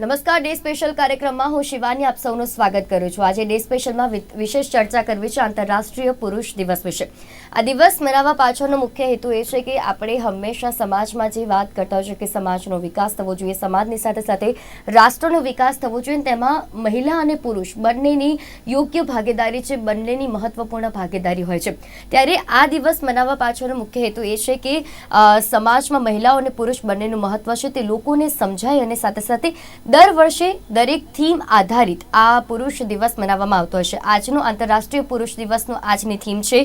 નમસ્કાર, day special કાર્યક્રમમાં હું શિવાની આપ સૌનું સ્વાગત કરું છું. આજે ડે સ્પેશિયલમાં વિશેષ ચર્ચા કરવી છે આંતરરાષ્ટ્રીય પુરુષ દિવસ વિશે. આ દિવસ મનાવવા પાછળનો મુખ્ય હેતુ એ છે કે આપણે હંમેશા સમાજમાં જે વાત કરતા હોય છે કે સમાજનો વિકાસ થવો જોઈએ, સમાજની સાથે સાથે રાષ્ટ્રનો વિકાસ થવો જોઈએ તેમાં મહિલા અને પુરુષ બંનેની યોગ્ય ભાગીદારી છે, બંનેની મહત્વપૂર્ણ ભાગીદારી હોય છે. ત્યારે આ દિવસ મનાવવા પાછળનો મુખ્ય હેતુ એ છે કે સમાજમાં મહિલાઓ અને પુરુષ બંનેનું મહત્વ છે તે લોકોને સમજાય અને સાથે સાથે દર વર્ષે દરેક થીમ આધારિત આ પુરુષ દિવસ મનાવવામાં આવતો હશે આજનો આંતરરાષ્ટ્રીય પુરુષ દિવસનો આજની થીમ છે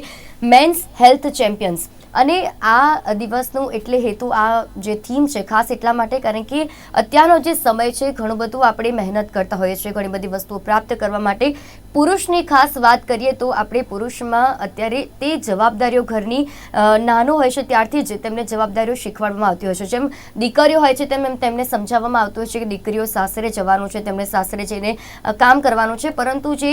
મેન્સ હેલ્થ ચેમ્પિયન્સ. અને આ દિવસનું એટલે હેતુ આ જે થીમ છે ખાસ એટલા માટે કારણ કે અત્યારનો જે સમય છે, ઘણું બધું આપણે મહેનત કરતા હોઈએ છીએ, ઘણી બધી વસ્તુઓ પ્રાપ્ત કરવા માટે પુરુષની ખાસ વાત કરીએ તો આપણે પુરુષમાં અત્યારે તે જવાબદારીઓ ઘરની નાનો હોય છે ત્યારથી જ તેમને જવાબદારીઓ શીખવાડવામાં આવતી હોય છે. જેમ દીકરીઓ હોય છે તેમ એમ તેમને સમજાવવામાં આવતું હોય છે કે દીકરીઓ સાસરે જવાનું છે, તેમને સાસરે જઈને કામ કરવાનું છે. પરંતુ જે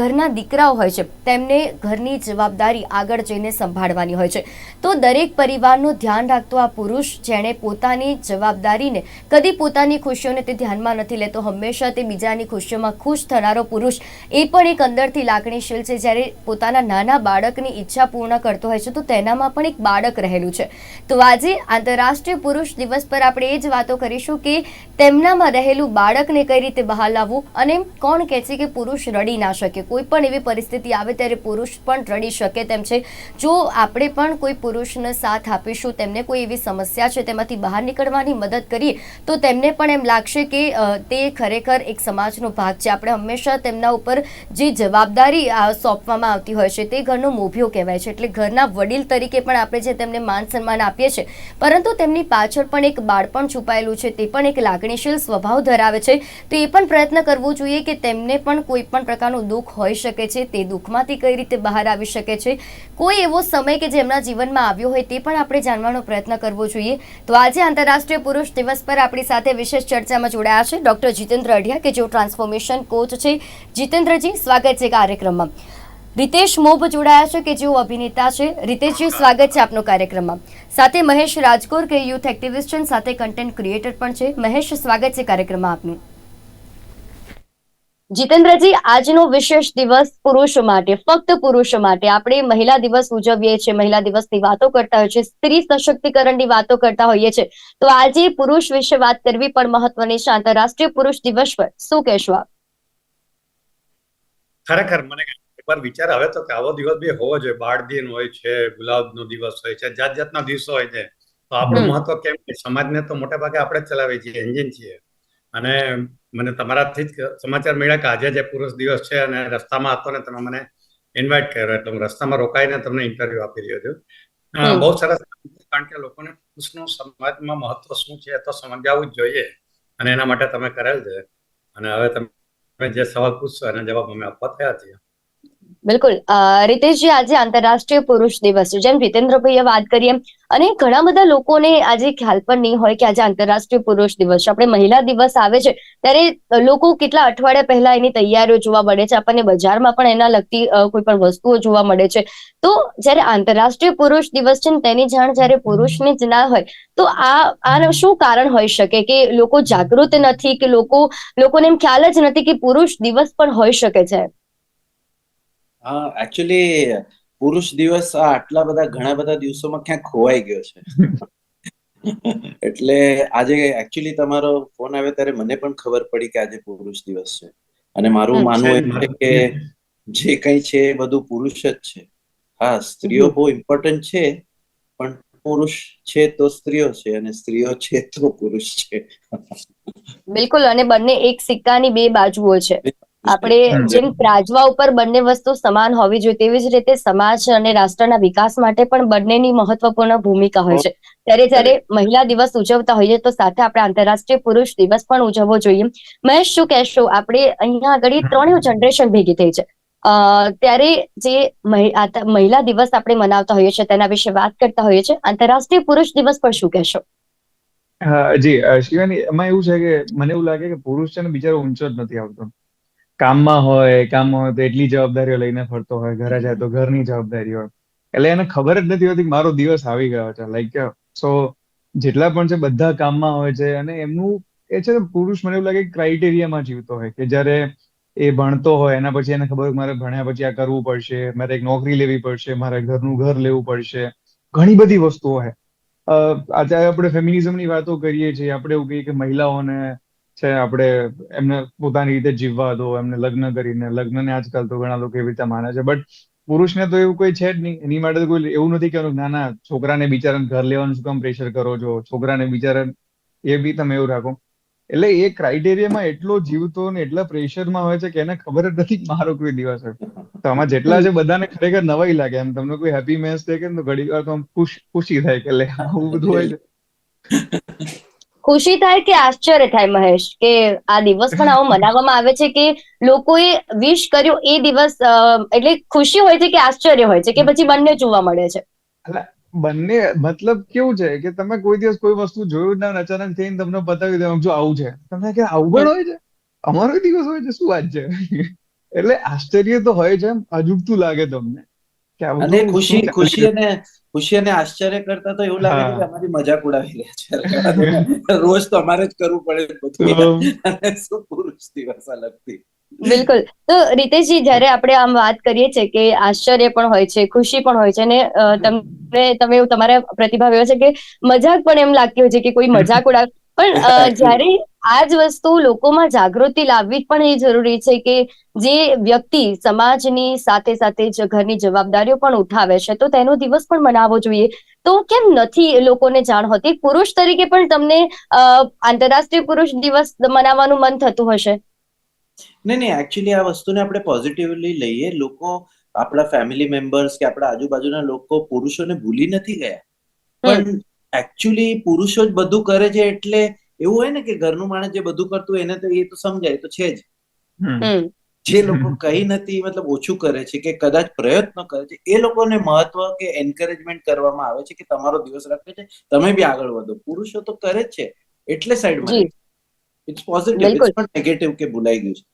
ઘરના દીકરાઓ હોય છે તેમને ઘરની જવાબદારી આગળ જઈને સંભાળવાની હોય છે. તો દરેક પરિવારનું ધ્યાન રાખતો આ પુરુષ જેણે પોતાની જવાબદારીને કદી પોતાની ખુશીઓને તે ધ્યાનમાં નથી લેતો. હંમેશા તે બીજાની ખુશીઓમાં ખુશ થનારો પુરુષ એ પણ એક અંદરથી લાગણીશીલ છે. જ્યારે પોતાના નાના બાળકની ઈચ્છા પૂર્ણ કરતો હોય છે, તો તેનામાં પણ એક બાળક રહેલું છે. તો આજે આંતરરાષ્ટ્રીય પુરુષ દિવસ પર આપણે એ જ વાતો કરીશું કે તેમનામાં રહેલું બાળકને કઈ રીતે બહાર લાવવું અને કોણ કહે છે કે પુરુષ રડી ના શકે. કોઈ પણ એવી પરિસ્થિતિ આવે ત્યારે પુરુષ પણ રડી શકે તેમ છે. જો આપણે પણ કોઈ પુરુષને સાથ આપીશું, તેમને કોઈ એવી સમસ્યા છે, તેમાંથી બહાર નીકળવાની મદદ કરીએ, તો તેમને પણ એમ લાગશે કે તે ખરેખર એક સમાજનો ભાગ છે. આપણે હંમેશા તેમના ઉપર જે જવાબદારી સોંપવામાં આવતી હોય છે તે ઘરનો મોભિયો કહેવાય છે. એટલે ઘરના વડીલ તરીકે પણ આપણે જે તેમને માન સન્માન આપીએ છીએ, પરંતુ તેમની પાછળ પણ એક બાળપણ છુપાયેલું છે, તે પણ એક લાગણીશીલ સ્વભાવ ધરાવે છે. તો એ પણ પ્રયત્ન કરવો જોઈએ કે તેમને પણ કોઈ પણ પ્રકારનું દુઃખ હોઈ શકે છે, તે દુઃખમાંથી કઈ રીતે બહાર આવી શકે છે. કોઈ એવો સમય કે જે એમના જીવનમાં આવ્યો હોય તે પણ આપણે જાણવાનો પ્રયત્ન કરવો જોઈએ. તો આજે આંતરરાષ્ટ્રીય પુરુષ દિવસ પર આપણી સાથે વિશેષ ચર્ચામાં જોડાયા છે ડોક્ટર જીતેન્દ્ર અઢિયા, કે જેઓ ટ્રાન્સફોર્મેશન કોચ છે. જીતેન્દ્રજી સ્વાગત છે કાર્યક્રમમાં. રીતેશ મોભ જોડાયા છે કે જેઓ અભિનેતા છે? રીતેશજી, સ્વાગત છે આપનો કાર્યક્રમમાં. સાથે મહેશ રાજકોર, કે યુથ એક્ટિવિસ્ટ સાથે કન્ટેન્ટ ક્રિએટર પણ છે. મહેશ, સ્વાગત છે કાર્યક્રમમાં આપનું. જીતેન્દ્રજી, આજનો વિશેષ દિવસ પુરુષો માટે, ફક્ત પુરુષો માટે. આપણે મહિલા દિવસ ઉજવીએ છીએ. મહિલા દિવસની વાતો કરતા હોઈએ છીએ. સ્ત્રી સશક્તિકરણની વાતો કરતા હોઈએ છીએ. તો આજે પુરુષ વિશે વાત કરવી પણ મહત્વની છે. આંતરરાષ્ટ્રીય પુરુષ દિવસ પર. શું કહેશો આપ? ખરેખર મને એકવાર વિચાર આવે તો કે આવો દિવસ બી હોવો જોઈએ. બાળ દિન હોય છે ગુલાબનો દિવસ હોય છે જાત જાતના દિવસો હોય છે. તો આપણું મહત્વ કેમ કે સમાજને તો મોટા ભાગે આપણે જ ચલાવીએ છીએ એન્જિન છીએ. અને મને તમારાથી જ સમાચાર મળ્યા કે આજે જે પુરુષ દિવસ છે અને રસ્તામાં હતો ને તમે મને ઇન્વાઇટ કર્યો. એટલે હું રસ્તામાં રોકાઈને તમને ઇન્ટરવ્યુ આપી રહ્યો છું. બહુ સરસ કારણ કે લોકોને પુરુષનું સમાજમાં મહત્વ શું છે એ તો સમજાવવું જ જોઈએ. અને એના માટે તમે કરેલ છે. અને હવે તમે જે સવાલ પૂછશો એના જવાબ અમે આપવા તૈયાર છીએ બિલકુલ. રીતેશજી, આજે આંતરરાષ્ટ્રીય પુરુષ દિવસ છે. જેમ જીતેન્દ્રભાઈએ વાત કરીએ અને ઘણા બધા લોકોને આજે ખ્યાલ પણ નહીં હોય કે આજે આંતરરાષ્ટ્રીય પુરુષ દિવસ છે. આપણે મહિલા દિવસ આવે છે, ત્યારે લોકો કેટલા અઠવાડિયા પહેલા એની તૈયારીઓ જોવા મળે છે. આપણને બજારમાં પણ એના લગતી કોઈ પણ વસ્તુઓ જોવા મળે છે. તો જ્યારે આંતરરાષ્ટ્રીય પુરુષ દિવસ છે તેની જાણ જ્યારે પુરુષને જ ના હોય, તો આ, આનું શું કારણ હોઈ શકે કે લોકો જાગૃત નથી, કે લોકો, લોકોને એમ ખ્યાલ જ નથી કે પુરુષ દિવસ પણ હોઈ શકે છે? હા એકચ્યુઅલી પુરુષ દિવસ આટલા બધા ઘણા બધા દિવસોમાં ક્યાંક ખોવાઈ ગયો છે. એટલે આજે એકચ્યુઅલી તમારો ફોન આવ્યો ત્યારે મને પણ ખબર પડી કે આજે પુરુષ દિવસ છે. અને મારું માનવું એમ છે કે જે કંઈ છે એ બધું પુરુષ જ છે. હા સ્ત્રીઓ બહુ ઇમ્પોર્ટન્ટ છે પણ પુરુષ છે તો સ્ત્રીઓ છે અને સ્ત્રીઓ છે તો પુરુષ છે. બિલકુલ અને બંને એક સિક્કાની બે બાજુઓ છે. આપણે જેમ ત્રાજવા ઉપર બંને વસ્તુ સમાન હોવી જોઈએ તેવી જ રીતે સમાજ અને રાષ્ટ્રના વિકાસ માટે પણ બંનેની મહત્વપૂર્ણ ભૂમિકા હોય છે. ત્યારે જ્યારે મહિલા દિવસ ઉજવતા હોઈએ તો સાથે આપણે આંતરરાષ્ટ્રીય પુરુષ દિવસ પણ ઉજવવો જોઈએ. મહેશ શું કહેશો? આપણે અહીંયા આગળ ત્રણેય જનરેશન ભેગી થઈ છે. ત્યારે જે મહિ- મહિલા દિવસ આપણે મનાવતા હોઈએ છીએ તેના વિશે વાત કરતા હોઈએ છીએ. આંતરરાષ્ટ્રીય પુરુષ દિવસ પર શું કહેશો? હા જી શિવાની એમાં એવું છે કે મને એવું લાગે કે પુરુષ છે ને બિચારો ઊંચો જ નથી આવતો. કામમાં હોય કામમાં હોય તો એટલી જવાબદારીઓ લઈને ફરતો હોય, ઘરે જાય તો ઘરની જવાબદારી હોય એટલે એને ખબર જ નથી હોતી મારો દિવસ આવી ગયો છે. લાઈક સો જેટલા પણ છે બધા કામમાં હોય છે અને એમનું એ છે પુરુષ મને એવું લાગે ક્રાઇટેરિયામાં જીવતો હોય કે જ્યારે એ ભણતો હોય, એના પછી એને ખબર મારે ભણ્યા પછી આ કરવું પડશે, મારે એક નોકરી લેવી પડશે, મારે ઘરનું ઘર લેવું પડશે. ઘણી બધી વસ્તુઓ હોય. અત્યારે આપણે ફેમિનિઝમની વાતો કરીએ છીએ, આપણે એવું કહીએ કે મહિલાઓને છે, આપણે એમને પોતાની રીતે જીવવા દો, એમને લગ્ન કરીને, લગ્નને આજકાલ તો ઘણા લોકો એવી રીતે માને છે. બટ પુરુષને તો એવું કોઈ છે જ નહીં. એની માટે કોઈ એવું નથી કે, ના ના, છોકરાને બિચારાને ઘર લેવાનું શું કામ પ્રેશર કરો છો? છોકરાને બિચારા એ બી તમે એવું રાખો. એટલે એ ક્રાઇટેરિયામાં એટલો જીવતો ને એટલા પ્રેશરમાં હોય છે કે એને ખબર જ નથી મારો કોઈ દિવસ તો આમાં જેટલા છે બધાને ખરેખર નવાઈ લાગે. એમ તમને કોઈ હેપી મેસ થાય કે ઘડી વાર તો ખુશ, ખુશી થાય કે, લે, આવું બધું હોય છે. ખુશી થાય કે આશ્ચર્ય થાય મહેશ? કે આ દિવસ પણ આવો મનાવવામાં આવે છે કે લોકોએ વિશ કર્યો એ દિવસ એટલે ખુશી હોય છે કે આશ્ચર્ય હોય છે કે પછી બંને જોવા મળે છે? બંને, મતલબ કેવું છે કે તમે કોઈ દિવસ કોઈ વસ્તુ જોયું ના, અચાનક થઈને તમને બતાવી દે જો આવું છે. તમને કે આવું પણ હોય છે? અમારો દિવસ હોય છે, શું વાત છે? એટલે આશ્ચર્ય તો હોય છે અજુગતું લાગે તમને. અને ખુશી ખુશી અને ખુશી અને આશ્ચર્ય કરતા તો એવું લાગે કે અમારી મજાક ઉડાવી રહ્યા છે. રોજ તો અમારે જ કરવું પડે બધું. શું પુરુષ દિવસ અલગથી. બિલકુલ. તો રીતેશજી જ્યારે આપણે આમ વાત કરીએ છીએ કે આશ્ચર્ય પણ હોય છે ખુશી પણ હોય છે અને તમને તમે એવું તમારા પ્રતિભાવ એવો છે કે મજાક પણ એમ લાગતી હોય છે કે કોઈ મજાક ઉડાવે પણ જ્યારે આ જ વસ્તુ લોકોમાં જાગૃતિ લાવવી પણ એ જરૂરી છે કે જે વ્યક્તિ સમાજની સાથે સાથે જ ઘરની જવાબદારીઓ પણ ઉઠાવે છે તો તેનો દિવસ પણ મનાવવો જોઈએ. તો કેમ નથી લોકોને જાણ હોતી? પુરુષ તરીકે પણ તમને આંતરરાષ્ટ્રીય પુરુષ દિવસ મનાવવાનું મન થતું હશે? નહીં નહીં એકચ્યુઅલી આ વસ્તુને આપણે પોઝિટિવલી લઈએ. લોકો આપણા ફેમિલી મેમ્બર્સ કે આપણા આજુબાજુના લોકો પુરુષોને ભૂલી નથી ગયા. પણ એકચ્યુઅલી પુરુષો જ બધું કરે છે એટલે એવું હોય ને કે ઘરનું માણસ જે બધું કરતું હોય એને તો એ તો સમજાય તો છે જ. જે લોકો કઈ નથી મતલબ ઓછું કરે છે કે કદાચ પ્રયત્ન કરે છે એ લોકોને મહત્વ કે એન્કરેજમેન્ટ કરવામાં આવે છે કે તમારો દિવસ રાખે છે તમે બી આગળ વધો. પુરુષો તો કરે જ છે એટલે સાઈડમાં. It's positive it's not negative કે ભૂલાઈ ગયું છે.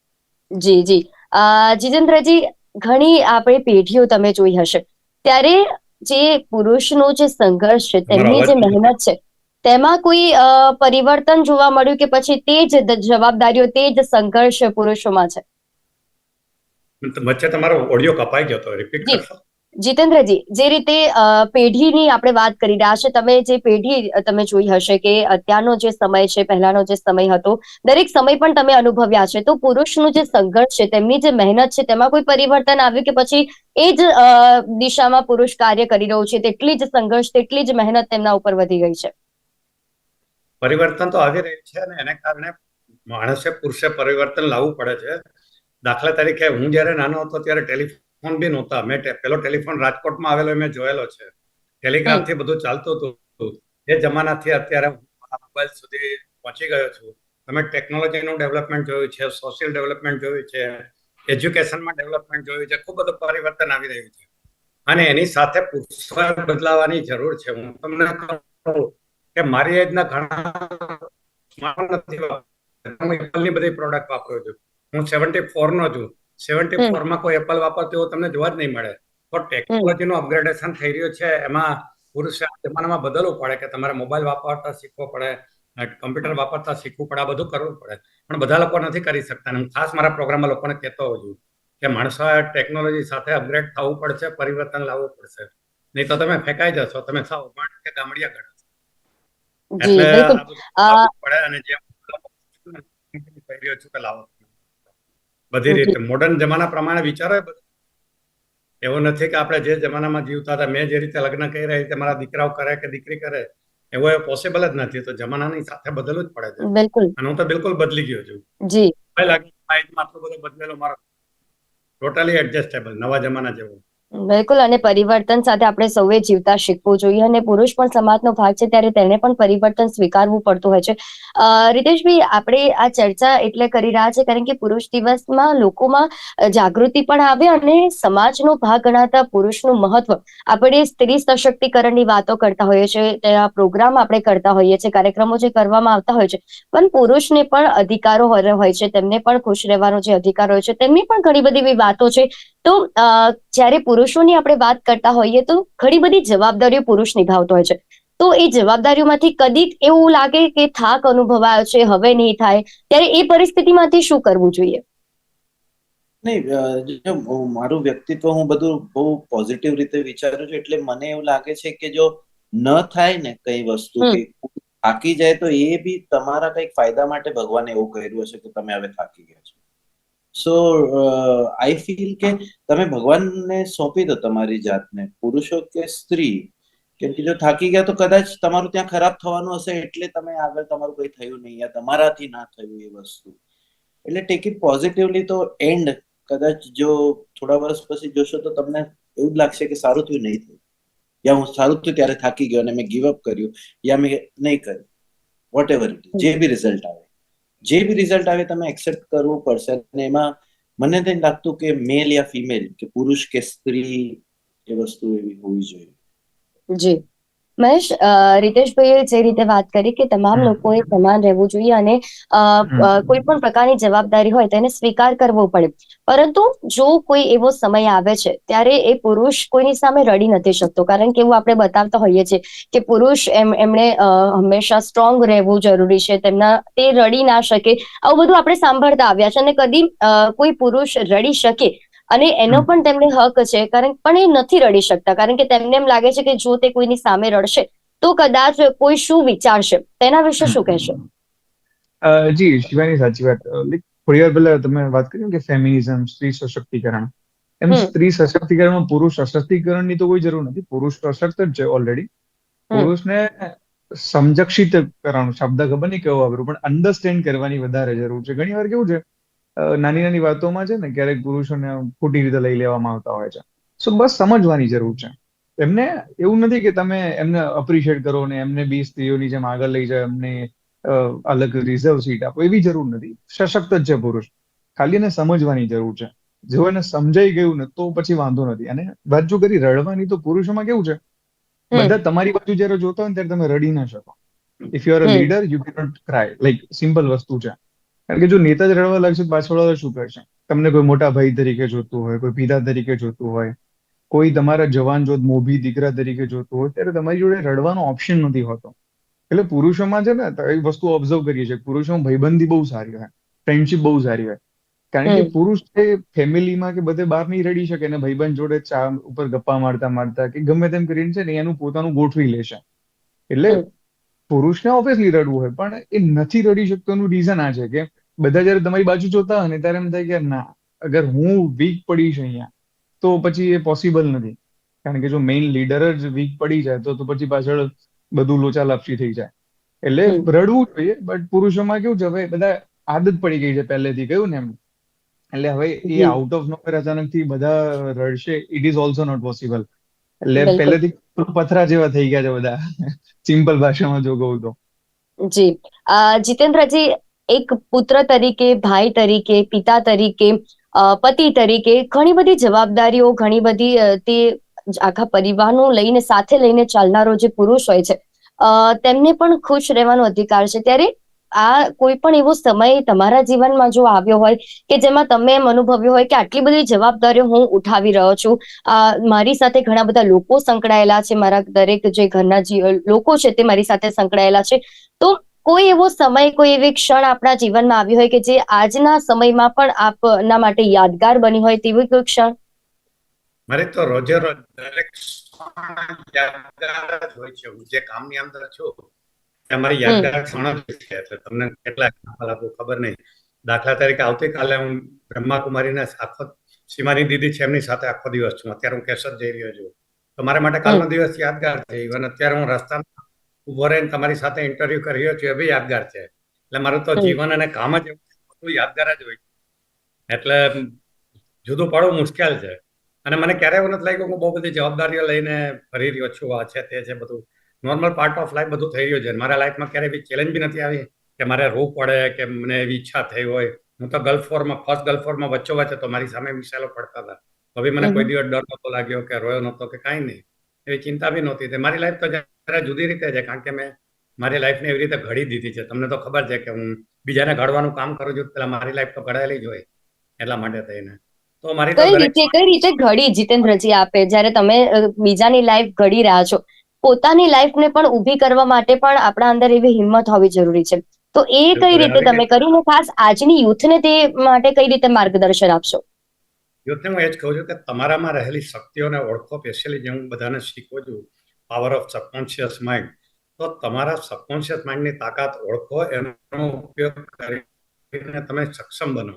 જી જી. અ, જીતેન્દ્રજી ઘણી આપણે પેઢીઓ તમે જોઈ હશે. ત્યારે જે પુરુષનો જે સંઘર્ષ છે તેમની જે મહેનત છે તેમાં કોઈ પરિવર્તન જોવા મળ્યું કે પછી તે જ જવાબદારીઓ તે જ સંઘર્ષ પુરુષોમાં છે? વચ્ચે તમારો ઓડિયો કપાઈ ગયો હતો રિપીટ કરશો? જીતેન્દ્રજી, જે રીતે પેઢીની આપણે વાત કરી રહ્યા છે, તમે જે પેઢી તમે જોઈ હશે કે અત્યારનો જે સમય છે, પહેલાનો જે સમય હતો, દરેક સમય પણ તમે અનુભવ્યા છે. તો પુરુષનું જે સંઘર્ષ છે, તેમની જે મહેનત છે, તેમાં કોઈ પરિવર્તન આવ્યું કે પછી એ જ દિશામાં પુરુષ કાર્ય કરી રહ્યો છે, તેટલી જ સંઘર્ષ, તેટલી જ મહેનત તેમના ઉપર વધી ગઈ છે? પરિવર્તન તો આવી રહ્યું છે અને એને કારણે માણસે પુરુષે પરિવર્તન લાવવું પડે છે. દાખલા તરીકે હું જ્યારે નાનો હતો, ત્યારે ટેલિફોન બી નહોતા. મેં પેલો ટેલિફોન રાજકોટમાં આવેલો મેં જોયેલો છે. ટેલિગ્રાફથી બધું ચાલતું હતું. એ જમાનાથી અત્યારે મોબાઈલ સુધી પહોંચી ગયો છું. તમે ટેકનોલોજીનું ડેવલપમેન્ટ જોયું છે સોશિયલ ડેવલપમેન્ટ જોયું છે એજ્યુકેશનમાં ડેવલપમેન્ટ જોયું છે ખૂબ બધું પરિવર્તન આવી રહ્યું છે. અને એની સાથે પુરુષોએ બદલાવાની જરૂર છે. હું તમને કહું કે મારી એજના ઘણા નથી. બધી પ્રોડક્ટ વાપરું છું. હું સેવન્ટી ફોર નો છું. સેવન્ટી ફોરમાં કોઈ એપલ વાપરતો એવો તમને જોવા જ નહીં મળે. તો ટેકનોલોજીનું અપગ્રેડેશન થઈ રહ્યું છે. એમાં પુરુષે જમાનામાં બદલવું પડે કે તમારે મોબાઈલ વાપરતા શીખવો પડે કમ્પ્યુટર વાપરતા શીખવું પડે આ બધું કરવું પડે. પણ બધા લોકો નથી કરી શકતા. હું ખાસ મારા પ્રોગ્રામમાં લોકોને કહેતો હોઉં છું કે માણસો ટેકનોલોજી સાથે અપગ્રેડ થવું પડશે પરિવર્તન લાવવું પડશે. નહીં તો તમે ફેંકાઈ જશો. તમે સાવ અભણ કે ગામડિયા ગણો એટલે પડે અને જે રહ્યો છું કે લાવો. બધી રીતે. મોડર્ન જમાના પ્રમાણે વિચારો એવું નથી કે આપણે જે જમાનામાં જીવતા હતા મેં જે રીતે લગ્ન કરી રહી રીતે મારા દીકરાઓ કરે કે દીકરી કરે એવું એ પોસિબલ જ નથી. તો જમાનાની સાથે બદલવું જ પડે છે. બિલકુલ. અને હું તો બિલકુલ બદલી ગયો છું. જી. લાગે આટલો બધો બદલેલો મારો. ટોટલી એડજસ્ટેબલ નવા જમાના જેવું. બિલકુલ, અને પરિવર્તન સાથે આપણે સૌએ જીવતા શીખવું જોઈએ, અને પુરુષ પણ સમાજનો ભાગ છે, ત્યારે તેને પણ પરિવર્તન સ્વીકારવું પડતું હોય છે. રીતેશભાઈ, આપણે આ ચર્ચા એટલે કરી રહ્યા છે, કારણ કે પુરુષ દિવસમાં લોકોમાં જાગૃતિ પણ આવે અને સમાજનો ભાગ ગણાતા પુરુષનું મહત્વ. આપણે સ્ત્રી સશક્તિકરણની વાતો કરતા હોઈએ છીએ, તેના પ્રોગ્રામ આપણે કરતા હોઈએ છીએ, કાર્યક્રમો જે કરવામાં આવતા હોય છે, પણ પુરુષને પણ અધિકારો હોય છે, તેમને પણ ખુશ રહેવાનો જે અધિકાર હોય છે, તેમની પણ ઘણી બધી એવી વાતો છે. તો જ્યારે પુરુષોની આપણે વાત કરતા હોઈએ તો ઘણી બધી જવાબદારીઓ પુરુષ નિભાવતો હોય છે. તો એ જવાબદારીઓમાંથી કદીક એવું લાગે કે થાક અનુભવાયો છે હવે નહીં થાય ત્યારે એ પરિસ્થિતિમાંથી શું કરવું જોઈએ? નહીં મારું વ્યક્તિત્વ હું બધું બહુ પોઝિટિવ રીતે વિચારું છું એટલે મને એવું લાગે છે કે જો ન થાય ને કઈ વસ્તુ થાકી જાય તો એ બી તમારા કંઈક ફાયદા માટે ભગવાને એવું કર્યું હશે કે તમે હવે થાકી ગયા છો. સો આઈ ફીલ કે તમે ભગવાનને સોંપી દો તમારી જાતને, પુરુષો કે સ્ત્રી. કેમ કે જો થાકી ગયા તો કદાચ તમારું ત્યાં ખરાબ થવાનું હશે એટલે તમે આગળ તમારું કંઈ થયું નહીં યા તમારાથી ના થયું એ વસ્તુ. એટલે ટેક ઇટ પોઝિટિવલી તો એન્ડ કદાચ જો થોડા વર્ષ પછી જોશો તો તમને એવું જ લાગશે કે સારું થયું નહીં થયું. યા હું સારું થયું ત્યારે થાકી ગયો અને મેં ગીવ અપ કર્યું, યા મેં નહીં કર્યું. વોટ એવર જે બી રિઝલ્ટ આવે. જે બી રિઝલ્ટ આવે તમે એક્સેપ્ટ કરવું પડશે અને એમાં મને નથી લાગતું કે મેલ યા ફિમેલ કે પુરુષ કે સ્ત્રી એ વસ્તુ એવી હોવી જોઈએ. જી. મહેશ રીતેશભાઈએ જે રીતે વાત કરી કે તમામ લોકોએ સમાન રહેવું જોઈએ અને. કોઈ પણ પ્રકારની જવાબદારી હોય તેને સ્વીકાર કરવો પડે. પરંતુ જો કોઈ એવો સમય આવે છે ત્યારે એ પુરુષ કોઈની સામે રડી નથી શકતો. કારણ કે એવું આપણે બતાવતા હોઈએ છીએ કે પુરુષ એમ એમણે હંમેશા સ્ટ્રોંગ રહેવું જરૂરી છે. તેમના તે રડી ના શકે. આવું બધું આપણે સાંભળતા આવ્યા છે અને કદી કોઈ પુરુષ રડી શકે અને એનો પણ તેમને હક છે કારણ પણ એ નથી રડી શકતા. કારણ કે તેમને એમ લાગે છે કે જો તે કોઈની સામે રડશે તો કદાચ કોઈ શું વિચારશે? તેના વિશે શું કહેશો? જી શિવાની સાચી વાત. થોડી વાર પહેલા તમે વાત કરી કે ફેમિનિઝમ સ્ત્રી સશક્તિકરણ. એમ સ્ત્રી સશક્તિકરણમાં પુરુષ સશક્તિકરણની તો કોઈ જરૂર નથી. પુરુષ સશક્ત જ છે ઓલરેડી. પુરુષને સમજક્ષિત કરવાનું શબ્દ ખબર નહીં કેવો વાપરું પણ અન્ડરસ્ટેન્ડ કરવાની વધારે જરૂર છે. ઘણી વાર કેવું છે નાની નાની વાતોમાં છે ને ક્યારેક પુરુષોને ખોટી રીતે લઈ લેવામાં આવતા હોય છે. સો બસ સમજવાની જરૂર છે. એમને એવું નથી કે તમે એમને અપ્રિશિએટ કરો ને એમને બી સ્ત્રીઓની જેમ આગળ લઈ જાઓ એમને અલગ રિઝર્વ સીટ આપો એવી જરૂર નથી. સશક્ત જ છે પુરુષ. ખાલી એને સમજવાની જરૂર છે. જો એને સમજાઈ ગયું ને તો પછી વાંધો નથી. અને વાત જો કરી રડવાની તો પુરુષોમાં કેવું છે? બધા તમારી બાજુ જ્યારે જોતા હોય ને ત્યારે તમે રડી ના શકો. If you are a leader you cannot cry like simple વસ્તુ છે. કારણ કે જો નેતા જ રડવા લાગશે તો પાછળ શું કરશે? તમને કોઈ મોટા ભાઈ તરીકે જોતું હોય કોઈ પિતા તરીકે જોતું હોય કોઈ તમારા જવાન જોત મોભી દીકરા તરીકે જોતું હોય ત્યારે તમારી જોડે રડવાનો ઓપ્શન નથી હોતો. એટલે પુરુષોમાં છે ને એ વસ્તુ ઓબ્ઝર્વ કરીએ છીએ પુરુષોમાં ભાઈબંધી બહુ સારી હોય ફ્રેન્ડશિપ બહુ સારી હોય. કારણ કે પુરુષ એ ફેમિલીમાં કે બધે બહાર નહીં રડી શકે ને ભાઈબંધ જોડે ચા ઉપર ગપ્પા મારતા મારતા કે ગમે તેમ કરીને છે ને એનું પોતાનું ગોઠવી લેશે એટલે. પુરુષને ઓબ્વિયસલી રડવું હોય પણ એ નથી રડી શકતો એનું રીઝન આ છે કે બધા જયારે તમારી બાજુ જોતા હોય ને ત્યારે એમ થાય કે ના અગર હું વીક પડીશ અહીંયા તો પછી એ પોસિબલ નથી. કારણ કે જો મેઇન લીડર જ વીક પડી જાય તો તો પછી પાછળ બધું લોચા લાપસી થઈ જાય. એટલે રડવું જોઈએ બટ પુરુષોમાં કેવું છે હવે બધા આદત પડી ગઈ છે પહેલેથી કહ્યું ને એમ. એટલે હવે એ આઉટ ઓફ નોવેર અચાનકથી બધા રડશે it is also not possible એટલે. પહેલેથી પથરા જેવા થઈ ગયા છે બધા. સિમ્પલ ભાષામાં જો કહું તો. જી. જીતેન્દ્રજી એક પુત્ર તરીકે, ભાઈ તરીકે, પિતા તરીકે પતિ તરીકે ઘણી બધી જવાબદારીઓ, ઘણી બધી તે આખા પરિવારનું લઈને સાથે લઈને ચાલનારો જે પુરુષ હોય છે તેમને પણ ખુશ રહેવાનો અધિકાર છે. ત્યારે આ કોઈ પણ એવો સમય તમારા જીવનમાં જો આવ્યો હોય કે જેમાં તમે એમ અનુભવ્યું હોય કે આટલી બધી જવાબદારીઓ હું ઉઠાવી રહ્યો છું આ મારી સાથે ઘણા બધા લોકો સંકળાયેલા છે, મારા દરેક જે ઘરના લોકો છે તે મારી સાથે સંકળાયેલા છે, તો કોઈ એવો સમય કોઈ એવી ક્ષણ આપણા જીવનમાં આવી હોય કે જે આજના સમયમાં પણ આપના માટે યાદગાર બની હોય તેવી કોઈ ક્ષણ? મારે તો રોજે રોજ દરેક યાદગાર હોય છે. હું જે કામની અંદર છું તે યાદગાર ક્ષણ જ છે. એટલે તમને કેટલા example આપું ખબર નહીં. દાખલા તરીકે આવતીકાલે હું બ્રહ્માકુમારીના આખો સીમાની દીદી છે એમની સાથે આખો દિવસ છું. અત્યારે હું કેશોદ જઈ રહ્યો છું. તો મારા માટે કાલનો દિવસ યાદગાર છે. ઇવન અત્યારે હું રસ્તામાં ઊભો રહીને તમારી સાથે ઇન્ટરવ્યુ કરી રહ્યો છું એ બી યાદગાર છે. એટલે મારું તો જીવન અને કામ જ એવું યાદગાર જ હોય એટલે જુદું પાડવું મુશ્કેલ છે. અને મને ક્યારેય એવું નથી લાગ્યું કે હું બહુ બધી જવાબદારીઓ લઈને ફરી રહ્યો છું આ છે તે છે બધું. નોર્મલ પાર્ટ ઓફ લાઈફ બધું થઈ રહ્યું છે. મારા લાઈફમાં ક્યારેય એવી ચેલેન્જ બી નથી આવી કે મારે રોવું પડે કે મને એવી ઈચ્છા થઈ હોય. હું તો ગલ્ફ વોરમાં ફર્સ્ટ ગલ્ફ વોરમાં વચ્ચો વચ્ચે તો મારી સામે મિસાઇલો પડતા હતા. તો બી મને કોઈ દિવસ ડર નહોતો લાગ્યો કે રોયો નહોતો કે કાંઈ નહીં. એવી ચિંતા બી નહોતી. મારી લાઈફ તો જરા જુદી રીતે છે કારણ કે મેં મારી લાઈફને એવી રીતે ઘડી દીધી છે. તમને તો ખબર છે કે હું બીજાને ઘડવાનું કામ કરું છું પેલા મારી લાઈફ તો ઘડાયેલી જ હોય એટલા માટે થઈને. તો મારી કઈ રીતે કઈ રીતે ઘડી જીતેન્દ્રજી આપે? જ્યારે તમે બીજાની લાઈફ ઘડી રહ્યા છો પોતાની લાઈફને પણ ઊભી કરવા માટે પણ આપણા અંદર એવી હિંમત હોવી જરૂરી છે. તો એ કઈ રીતે તમે કરીને ખાસ આજની યુથને તે માટે કઈ રીતે માર્ગદર્શન આપશો? યુથને હું એ જ કહું છું કે તમારામાં રહેલી શક્તિઓને ઓળખો સ્પેશિયલી જે હું બધાને શીખવું છું પાવર ઓફ સબકોન્શિયસ માઇન્ડ તો તમારા સબકોન્શિયસ માઇન્ડની તાકાત ઓળખો, એનો ઉપયોગ કરીને તમે સક્ષમ બનો.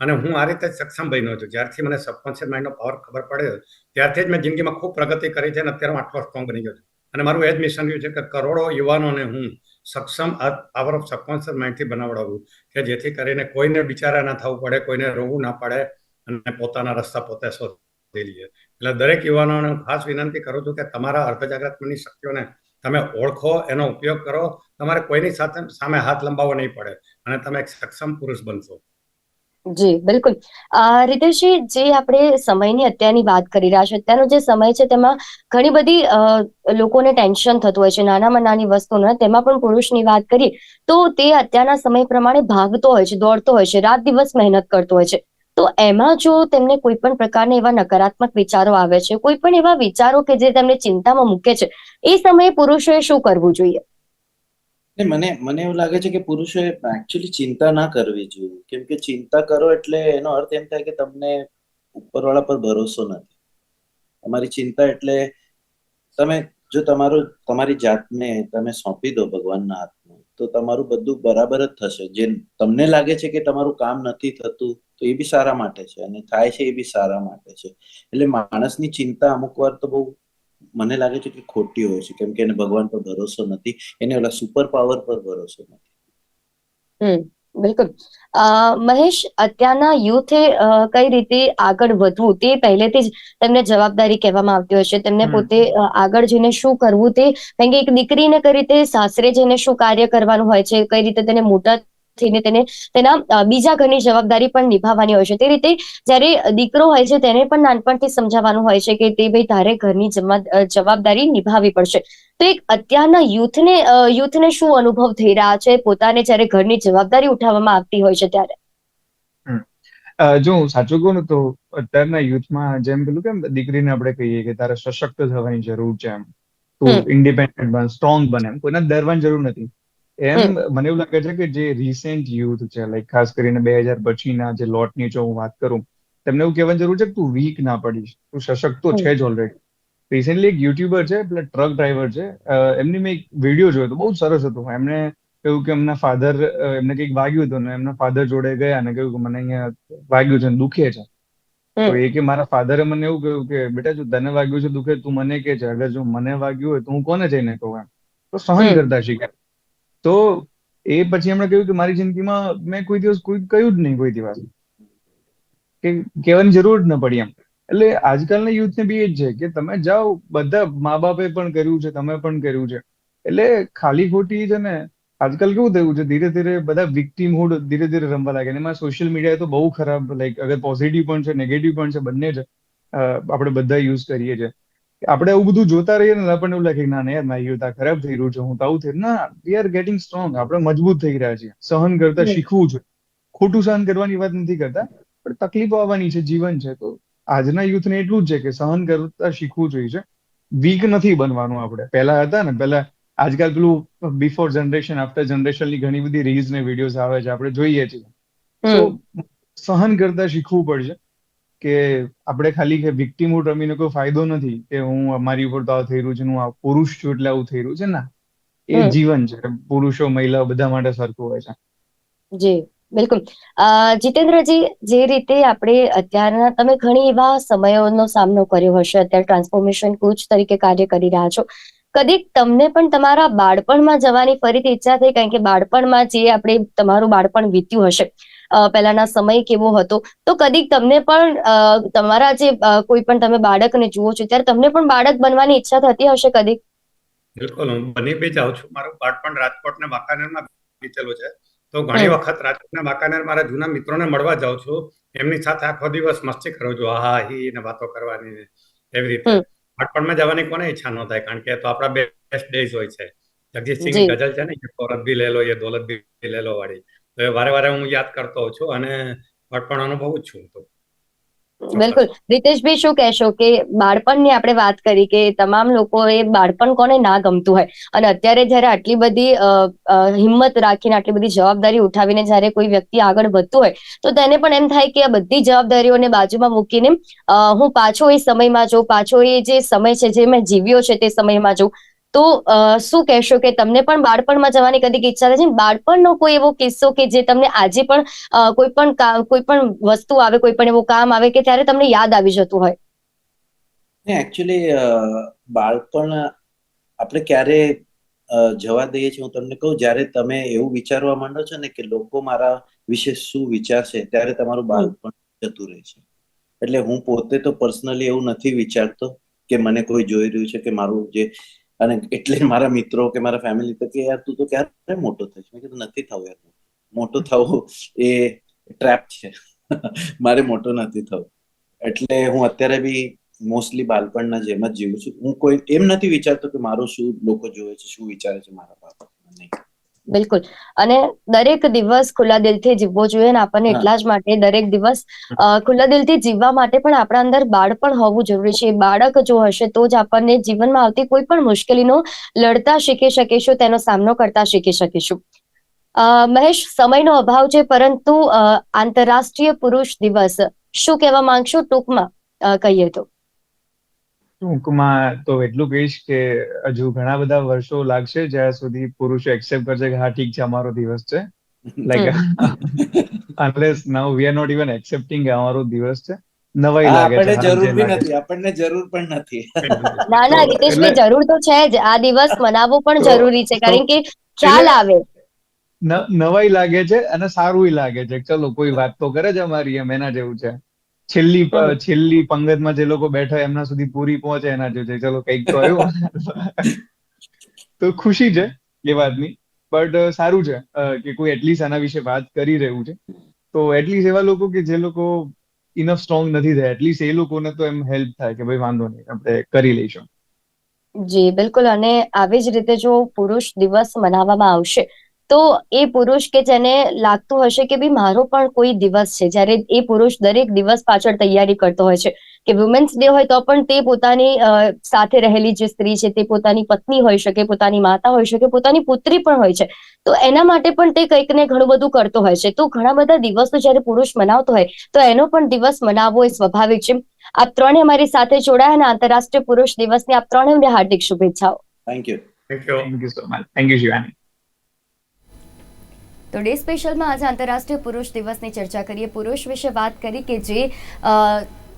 અને હું આ રીતે સક્ષમ બન્યો છું. જ્યારથી મને સબકોન્શિયસ માઇન્ડનો પાવર ખબર પડ્યો, ત્યારથી જ મેં જિંદગીમાં ખૂબ પ્રગતિ કરી છે અને અત્યારે હું આટલો સ્ટ્રોંગ બની ગયો છું. અને મારું એ જ મિશન રહ્યું છે કે કરોડો યુવાનોને હું સક્ષમ આ પાવર ઓફ સબકોન્શિયસ માઇન્ડથી બનાવડાવું, કે જેથી કરીને કોઈને બિચારા ના થવું પડે, કોઈને રોવું ના પડે અને પોતાના રસ્તા પોતે શોધી લઈએ એટલે દરેક યુવાનોને હું ખાસ વિનંતી કરું છું કે તમારા અર્ધજાગ્રતની શક્તિઓને તમે ઓળખો, એનો ઉપયોગ કરો. તમારે કોઈની સાથે સામે હાથ લંબાવવો નહીં પડે અને તમે એક સક્ષમ પુરુષ બનશો. જી, બિલકુલ. રીતેશજી, જે આપણે સમયની અત્યારની વાત કરી રહ્યા છે, અત્યારનો જે સમય છે, તેમાં ઘણી બધી લોકોને ટેન્શન થતું હોય છે, નાનામાં નાની વસ્તુને તેમાં પણ પુરુષની વાત કરીએ તો તે અત્યારના સમય પ્રમાણે ભાગતો હોય છે, દોડતો હોય છે, રાત દિવસ મહેનત કરતો હોય છે. તો એમાં જો તેમને કોઈ પણ પ્રકારના એવા નકારાત્મક વિચારો આવે છે, કોઈ પણ એવા વિચારો કે જે તેમને ચિંતામાં મૂકે છે, એ સમયે પુરુષોએ શું કરવું જોઈએ? ને મને મને એવું લાગે છે કે પુરુષોએ એકચ્યુઅલી ચિંતા ના કરવી જોઈએ. કેમ કે ચિંતા કરો એટલે એનો અર્થ એમ થાય કે તમને ઉપરવાળા પર ભરોસો નથી. તમારી ચિંતા એટલે તમે, જો તમારું, તમારી જાતને તમે સોંપી દો ભગવાનના હાથમાં, તો તમારું બધું બરાબર જ થશે. જે તમને લાગે છે કે તમારું કામ નથી થતું તો એ બી સારા માટે છે અને થાય છે એ બી સારા માટે છે. એટલે માણસની ચિંતા અમુક વાર તો બહુ મને લાગે છે કે ખોટી હોય છે. કેમ કે એને ભગવાન પર ભરોસો નથી. એને ઓલા સુપર પાવર પર ભરોસો નથી. હમ બિલકુલ. મહેશ અત્યારના યુથે કઈ રીતે આગળ વધવું તે પહેલેથી જ તેમને જવાબદારી કહેવામાં આવતી હોય છે. તેમને પોતે આગળ જઈને શું કરવું તે કારણ કે એક દીકરીને કઈ રીતે સાસરે જઈને શું કાર્ય કરવાનું હોય છે કઈ રીતે તેને મોટા થઈને તેને તેના બીજા ઘરની જવાબદારી પણ નિભાવવાની હોય છે. તે રીતે જ્યારે દીકરો હોય છે તેને પણ નાનપણથી સમજાવવાનું હોય છે કે તે ભાઈ તારે ઘરની જવાબદારી નિભાવવી પડશે. તો એક અત્યારના યુથને યુથને શું અનુભવ થઈ રહ્યા છે? પોતાને જ્યારે ઘરની જવાબદારી ઉઠાવવામાં આવતી હોય છે ત્યારે. જો હું સાચું કહું ને તો અત્યારના યુથમાં જેમ પેલું કેમ દીકરીને આપણે કહીએ કે તારે સશક્ત થવાની જરૂર છે એમ. તું ઇન્ડિપેન્ડન્ટ બન સ્ટ્રોંગ બને એમ. કોઈના ડરવાની જરૂર નથી. એમ મને એવું લાગે છે કે જે રિસેન્ટ યુથ છે લાઈક ખાસ કરીને બે હજાર પછીના જે લોટની જો હું વાત કરું તેમને એવું કહેવાની જરૂર છે કે તું વીક ના પડીશ. તું સશક્ત તો છે જ ઓલરેડી રિસેન્ટલી એક યુટ્યુબર છે એટલે ટ્રક ડ્રાઈવર છે એમની મેં એક વીડિયો જોયો તો બહુ સરસ હતો. એમને કહ્યું કે એમના ફાધર એમને કંઈક વાગ્યું હતું ને એમના ફાધર જોડે ગયા અને કહ્યું કે મને અહીંયા વાગ્યું છે ને દુખે છે. તો. એ કે મારા ફાધરે મને એવું કહ્યું કે બેટા જો તને વાગ્યું છે દુખે તું મને કે છે. અગર જો મને વાગ્યું હોય તો હું કોને જઈને કહું એમ? તો સહન કરતા શીખ્યા. તો એ પછી એમણે કહ્યું કે મારી જિંદગીમાં મેં કોઈ દિવસ કોઈ કહ્યું જ નહીં કોઈ દિવસ. કે કહેવાની જરૂર જ ન પડી એમ. એટલે આજકાલના યુથને બી એ જ છે કે તમે જાઓ, બધા મા બાપે પણ કર્યું છે, તમે પણ કર્યું છે. એટલે ખાલી ખોટી છે ને, આજકાલ કેવું થયું છે, ધીરે ધીરે બધા વિક્ટીમહુડ ધીરે ધીરે રમવા લાગે એમાં સોશિયલ મીડિયા તો બહુ ખરાબ, લાઈક અગર પોઝિટિવ પણ છે નેગેટિવ પણ છે, બંને છે આપણે બધા યુઝ કરીએ છીએ. આપણે આવું બધું જોતા રહીએ ને આપણને એવું લાગે ના યાર મારી યોદ્ધા ખરાબ થઈ રહ્યું છે હું તો આવું થયું ના વી આર ગેટિંગ સ્ટ્રોંગ આપણે મજબૂત થઈ રહ્યા છીએ. સહન કરતા શીખવું છે ખોટું સહન કરવાની વાત નથી કરતા પણ તકલીફો આવવાની છે જીવન છે. તો આજના યુથને એટલું જ છે કે સહન કરતા શીખવું જોઈએ છે. વીક નથી બનવાનું આપણે. પહેલા હતા ને પહેલા આજકાલ પેલું બિફોર જનરેશન આફ્ટર જનરેશનની ઘણી બધી રીલ્સ ને વિડીયોઝ આવે છે આપણે જોઈએ છીએ. તો સહન કરતા શીખવું પડશે. કે આપણે ખાલી કે વિક્ટીમહુડ રમીને કોઈ ફાયદો નથી કે હું મારી ઉપર તો આ થઈ રહ્યું છે હું આ પુરુષ છું એટલે આવું થઈ રહ્યું છે ના? એ જીવન છે. પુરુષો મહિલાઓ બધા માટે સરખું હોય છે. જી બિલકુલ. જીતેન્દ્રજી જે રીતે આપણે અત્યારના તમે ઘણી એવા સમયોનો સામનો કર્યો હશે. અત્યારે ટ્રાન્સફોર્મેશન કોચ તરીકે કાર્ય કરી રહ્યા છો. કદીક તમને પણ તમારા બાળપણમાં જવાની ફરીથી ઈચ્છા થઈ કારણ કે બાળપણમાં જે આપણે તમારું બાળપણ વીત્યું હશે. પહેલાના સમય કેવો હતો? તો કદીક તમને પણ તમારા જે કોઈ પણ તમે બાળકને જુઓ છો ત્યારે તમને પણ બાળક બનવાની ઈચ્છા થતી હશે કદીક? બિલકુલ હું બની બે જાઉં છું. મારું બાળપણ રાજકોટ ને વાંકાનેરમાં વીતેલું છે. તો ઘણી વખત રાજકોટના વાંકાનેર મારા જૂના મિત્રોને મળવા જાઉં છું. એમની સાથે આખો દિવસ મસ્તી કરું છું. હા હી ને વાતો કરવાની એવી રીતે. બાળપણમાં જવાની કોને ઈચ્છા ન થાય કારણ કે તો આપણા બેસ્ટ ડેઝ હોય છે. જગજીતસિંહ ગઝલ છે ને દોલત ભી લે લો યે દોલત ભી લે લો વાળી. વારે વારે હું યાદ કરતો છું અને બાળપણ અનુભવું છું તો. બિલકુલ. રીતેશભાઈ શું કહેશો કે બાળપણની આપણે વાત કરી કે તમામ લોકોએ બાળપણ કોને ના ગમતું હોય. અને અત્યારે જ્યારે આટલી બધી હિંમત રાખીને આટલી બધી જવાબદારી ઉઠાવીને જ્યારે કોઈ વ્યક્તિ આગળ વધતું હોય, તો તેને પણ એમ થાય કે આ બધી જવાબદારીઓને બાજુમાં મૂકીને હું પાછો એ સમયમાં જઉં, પાછો એ જે સમય છે, જે મેં જીવ્યો છે તે સમયમાં જાઉં તો શું કહેશો કે તમને પણ બાળપણમાં જવાની કદી ઈચ્છા થાય છે? બાળપણનો કોઈ એવો કિસ્સો કે જે તમને આજે પણ કોઈ પણ કોઈ પણ વસ્તુ આવે કોઈ પણ એવું કામ આવે કે ત્યારે તમને યાદ આવી જતું હોય? એકચ્યુઅલી બાળપણ આપણે ક્યારે જવા દઈએ છીએ? હું તમને કહું જ્યારે તમે એવું વિચારવા માંડો છો ને કે લોકો મારા વિશે શું વિચારશે ત્યારે તમારું બાળપણ જતું રહે છે. એટલે હું પોતે તો પર્સનલી એવું નથી વિચારતો કે મને કોઈ જોઈ રહ્યું છે કે મારું જે અને એટલે મારા મિત્રો કે મારા ફેમિલી તો કે, યાર, તું તો ક્યારે મોટો થઈશ? મેં કીધું, નથી થવું યાર, મોટો થવું એ ટ્રેપ છે. મારે મોટો નથી થવું. એટલે હું અત્યારે બી મોસ્ટલી બાળપણના જેમ જ જીવું છું. હું કોઈ એમ નથી વિચારતો કે મારું શું લોકો જોવે છે, શું વિચારે છે મારા બાપા નહીં. બિલકુલ. અને દરેક દિવસ ખુલ્લા દિલથી જીવવો જોઈએ ને આપણને એટલા જ માટે દરેક દિવસ ખુલ્લા દિલથી જીવવા માટે પણ આપણા અંદર બાળપણ હોવું જરૂરી છે. બાળક જો હશે તો જ આપણને જીવનમાં આવતી કોઈ પણ મુશ્કેલીનો લડતા શીખી શકીશું તેનો સામનો કરતા શીખી શકીશું. મહેશ સમયનો અભાવ છે પરંતુ આંતરરાષ્ટ્રીય પુરુષ દિવસ શું કહેવા માંગશો ટૂંકમાં? કહીએ તો. ટૂંકમાં તો એટલું કહીશ કે હજુ ઘણા બધા વર્ષો લાગશે જ્યાં સુધી પુરુષો એક્સેપ્ટ કરશે કે હા ઠીક છે અમારો દિવસ છે. Like unless now we are not even accepting અમારો દિવસ છે. નવાઈ લાગે છે આપણને જરૂર બી નથી આપણને જરૂર પણ નથી. ના ના રીતેશભાઈ જરૂર તો છે જ. આ દિવસ મનાવવો પણ જરૂરી છે કારણ કે ખ્યાલ આવે. નવાઈ લાગે છે અને સારું લાગે છે. ચલો કોઈ વાત તો કરે છે અમારી એમ એના જેવું છે. છેલ્લી છેલ્લી પંગતમાં જે લોકો બેઠા એમના સુધી પૂરી પહોંચે એના જોજે ચલો કંઈક તો આવ્યું તો ખુશી છે એ વાતની. બટ સારું છે કે કોઈ એટલીસ્ટ આના વિશે વાત કરી રહ્યું છે. તો એટલીસ્ટ એવા લોકો કે જે લોકો ઇનફ સ્ટ્રોંગ નથી થયા. એટલીસ્ટ એ લોકોને તો એમ હેલ્પ થાય કે ભાઈ વાંધો નહીં આપણે કરી લઈશું. જી બિલકુલ. અને આવી જ રીતે જો પુરુષ દિવસ મનાવવામાં આવશે તો એ પુરુષ કે જેને લાગતું હશે કે ભાઈ મારો પણ કોઈ દિવસ છે જ્યારે એ પુરુષ દરેક દિવસ પાછળ તૈયારી કરતો હોય છે કે વુમેન્સ ડે હોય તો પણ તે પોતાની સાથે રહેલી જે સ્ત્રી છે તે પોતાની પત્ની હોઈ શકે પોતાની માતા હોઈ શકે પોતાની પુત્રી પણ હોય છે. તો એના માટે પણ તે કંઈક ને ઘણું બધું કરતો હોય છે. તો ઘણા બધા દિવસો જ્યારે પુરુષ મનાવતો હોય તો એનો પણ દિવસ મનાવવો એ સ્વાભાવિક છે. આપ ત્રણે અમારી સાથે જોડાયા અને આંતરરાષ્ટ્રીય પુરુષ દિવસની આપ ત્રણેયને હાર્દિક શુભેચ્છાઓ. Thank you thank you thank you so much thank you Shivani તો ડે સ્પેશિયલમાં આજે આંતરરાષ્ટ્રીય પુરુષ દિવસની ચર્ચા કરીએ. પુરુષ વિશે વાત કરી કે જે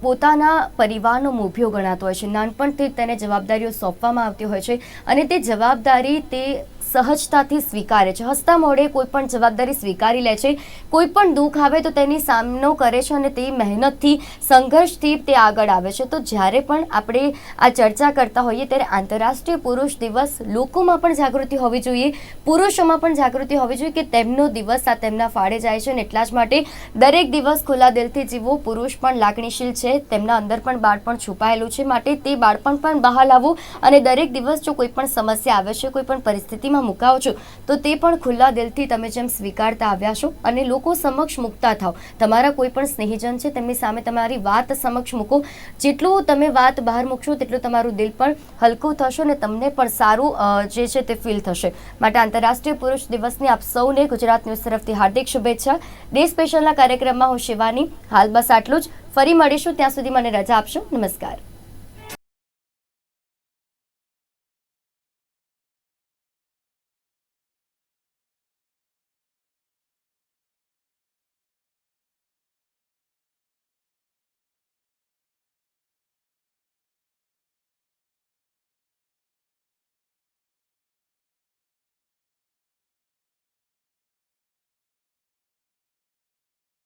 પોતાના પરિવારનો મોભ્યો ગણાતો હોય છે. નાનપણથી તેને જવાબદારીઓ સોંપવામાં આવતી હોય છે અને તે જવાબદારી તે સહજતાથી સ્વીકારે છે. હસતા મોઢે કોઈ પણ જવાબદારી સ્વીકારી લે છે. કોઈ પણ દુઃખ આવે તો તેની સામનો કરે છે અને તે મહેનતથી, સંઘર્ષથી તે આગળ આવે છે. તો જ્યારે પણ આપણે આ ચર્ચા કરતા હોઈએ ત્યારે આંતરરાષ્ટ્રીય પુરુષ દિવસ લોકોમાં પણ જાગૃતિ હોવી જોઈએ. પુરુષોમાં પણ જાગૃતિ હોવી જોઈએ કે તેમનો દિવસ આ તેમના ફાળે જાય છે અને એટલા જ માટે દરેક દિવસ ખુલ્લા દિલથી જીવવો પુરુષ પણ લાગણીશીલ છે. તેમના અંદર પણ બાળપણ છુપાયેલું છે. માટે તે બાળપણ પણ બહાર લાવવું અને દરેક દિવસ જો કોઈ પણ સમસ્યા આવે છે, કોઈ પણ પરિસ્થિતિમાં મુકાવો છો, તો તે પણ ખુલ્લા દિલથી તમે જેમ સ્વીકારતા આવ્યા છો અને લોકો સમક્ષ મૂકતા થાવ તમારા કોઈ પણ સ્નેહીજન છે, તેમની સામે તમારી વાત સમક્ષ મૂકો. જેટલું તમે વાત બહાર મૂકશો, તેટલું તમારું દિલ પણ હલકું થશે અને તમને પણ સારું જે છે તે ફીલ થશે. માટે આંતરરાષ્ટ્રીય પુરુષ દિવસની આપ સૌને ગુજરાત ન્યૂઝ તરફથી હાર્દિક શુભેચ્છા. ડે સ્પેશિયલના કાર્યક્રમમાં હું શિવાની. હાલ બસ આટલું જ. ફરી મળીશું. ત્યાં સુધી મને રજા આપશો. નમસ્કાર.